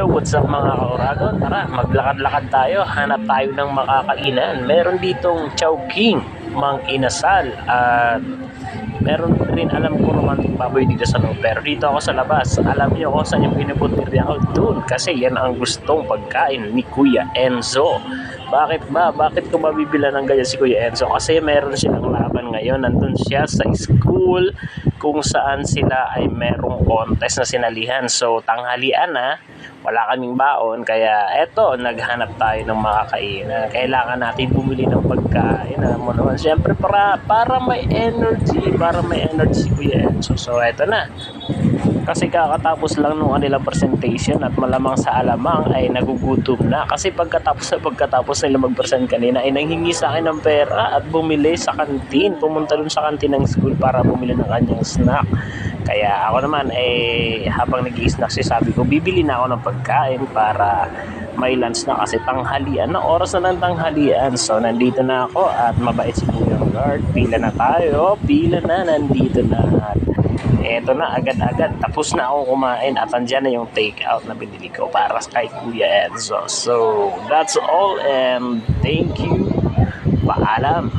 Yo, what's up mga kauragon? Tara, maglakad-lakad tayo. Hanap tayo ng makakainan. Meron ditong Chowking, Mang Inasal, at meron rin alam ko romantic baboy dito sa loob. Pero dito ako sa labas. Alam niyo kung saan yung pinupuntirya ako doon. Kasi yan ang gustong pagkain ni Kuya Enzo. Bakit ba? Bakit ko mabibila ng ganyan si Kuya Enzo? Kasi meron silang laban ngayon. Nandun siya sa school kung saan sila ay merong contest na sinalihan. So, tanghalian na, wala kaming baon. Kaya eto, naghanap tayo ng makakainan. Kailangan natin bumili ng pagkain. Alam mo naman, siyempre para, para may energy. Para may energy Kuya Enzo. So, eto na. Kasi kakatapos lang nung kanilang presentation at malamang sa alamang ay nagugutom na. Kasi pagkatapos na pagkatapos nila mag-present kanina ay nanghingi sa akin ng pera at bumili sa kantin. Pumunta dun sa kantin ng school para bumili ng kanyang snack. Kaya ako naman eh habang nag-i-snack siya sabi ko bibili na ako ng pagkain para may lunch na kasi tanghalian na oras na ng tanghalian. So nandito na ako at mabait si Kuya Guard. Pila na tayo. Pila na nandito na. Eto na agad-agad. Tapos na ako kumain at andyan na yung take out na binili ko para kay Kuya Enzo. So that's all and thank you. Paalam.